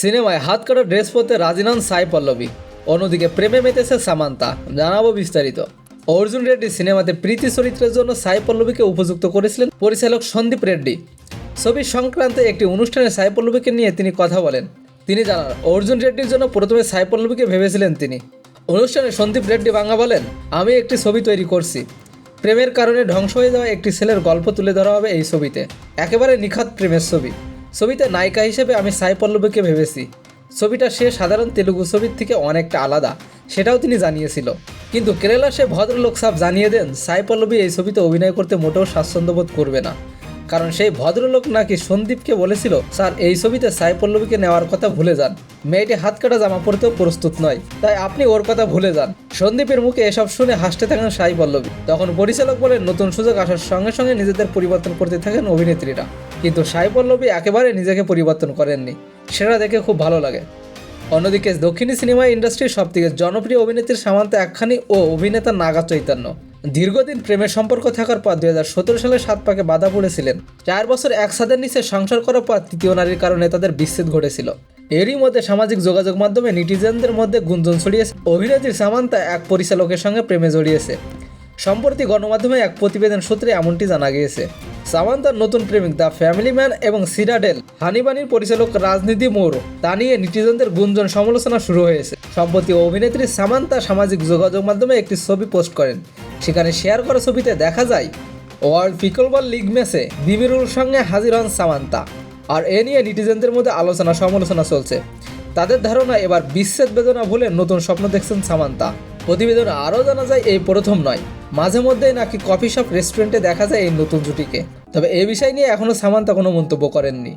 সিনেমায় হাত কাটা ড্রেস পরতে রাজি নন সাই পল্লবী। অন্যদিকে প্রেমে মেতেছে সামান্তা। জানাব বিস্তারিত। অর্জুন রেড্ডি সিনেমাতে প্রীতি চরিত্রের জন্য সাই পল্লবীকে উপযুক্ত করেছিলেন পরিচালক সন্দীপ রেড্ডি। ছবি সংক্রান্তে একটি অনুষ্ঠানে সাই পল্লবীকে নিয়ে তিনি কথা বলেন। তিনি জানান, অর্জুন রেড্ডির জন্য প্রথমে সাই পল্লবীকে ভেবেছিলেন তিনি। অনুষ্ঠানে সন্দীপ রেড্ডি বাংলা বলেন, আমি একটি ছবি তৈরি করছি। প্রেমের কারণে ধ্বংস হয়ে যাওয়া একটি ছেলের গল্প তুলে ধরা হবে এই ছবিতে। একেবারে নিখাত প্রেমের ছবি। ছবিতে নায়িকা হিসেবে আমি সাই পল্লবীকে ভেবেছি। ছবিটা সে সাধারণ তেলুগু ছবির থেকে অনেকটা আলাদা, সেটাও তিনি জানিয়েছিল। কিন্তু কেরালা সে ভদ্রলোক সাহেব জানিয়ে দেন, সাই পল্লবী এই ছবিতে অভিনয় করতে মোটেও স্বাচ্ছন্দ্যবোধ করবে না। কারণ সেই ভদ্রলোক নাকি সন্দীপকে বলেছিল, স্যার, এই ছবিতে সাই পল্লবীকে নেওয়ার কথা ভুলে যান। মেয়েটি হাত কাটা জামা পরতেও প্রস্তুত নয়, তাই আপনি ওর কথা ভুলে যান। সন্দীপের মুখে এসব শুনে হাসতে থাকেন সাই পল্লবী। তখন পরিচালক বলেন, নতুন সুযোগ আসার সঙ্গে সঙ্গে নিজেদের পরিবর্তন করতে থাকেন অভিনেত্রীরা। কিন্তু সাই পল্লবী একেবারে নিজেকে পরিবর্তন করেননি। সেটা দেখে খুব ভালো লাগে। অন্যদিকে দক্ষিণী সিনেমা ইন্ডাস্ট্রির সবথেকে জনপ্রিয় অভিনেত্রী সামান্তা একখানি ও অভিনেতা নাগা চৈতন্য। দীর্ঘদিন প্রেমের সম্পর্ক থাকার পর দুই হাজার সতেরো সালে সাত পাকে বাধা পড়েছিলেন। চার বছর এক ছাদের নিচে সংসার করার পর তৃতীয় নারীর কারণে তাদের বিচ্ছেদ ঘটেছিল। এরই মধ্যে সামাজিক যোগাযোগ মাধ্যমে নিটিজেনদের মধ্যে গুঞ্জন ছড়িয়েছে। অভিনেত্রী সামান্তা এক পরিচালকের সঙ্গে প্রেমে জড়িয়েছে। সম্প্রতি গণমাধ্যমে এক প্রতিবেদন সূত্রে এমনটি জানা গিয়েছে। সামান্তার নতুন প্রেমিক দ্য ফ্যামিলি ম্যান এবং সিরাডেল হানিবানির পরিচালক রাজনীতি মোড় তা নিয়ে নিটিজনদের গুঞ্জন সমালোচনা শুরু হয়েছে। সম্প্রতি অভিনেত্রী সামান্তা সামাজিক যোগাযোগ মাধ্যমে একটি ছবি পোস্ট করেন। সেখানে শেয়ার করা ছবিতে দেখা যায়, ওয়ার্ল্ড পিকলবল লিগ ম্যাচে বিমিরুর সঙ্গে হাজির হন সামান্তা। আর এ নিয়ে নিটিজেনদের মধ্যে আলোচনা সমালোচনা চলছে। তাদের ধারণা এবার বিচ্ছেদ বেদনা ভুলে নতুন স্বপ্ন দেখছেন সামান্তা। প্রতিবেদনে আরও জানা যায়, এই প্রথম নয়। মাঝে মধ্যেই নাকি কফি শপ রেস্টুরেন্টে দেখা যায় এই নতুন জুটিকে। তবে এ বিষয় নিয়ে এখনও সামান্তা কোনো মন্তব্য করেননি।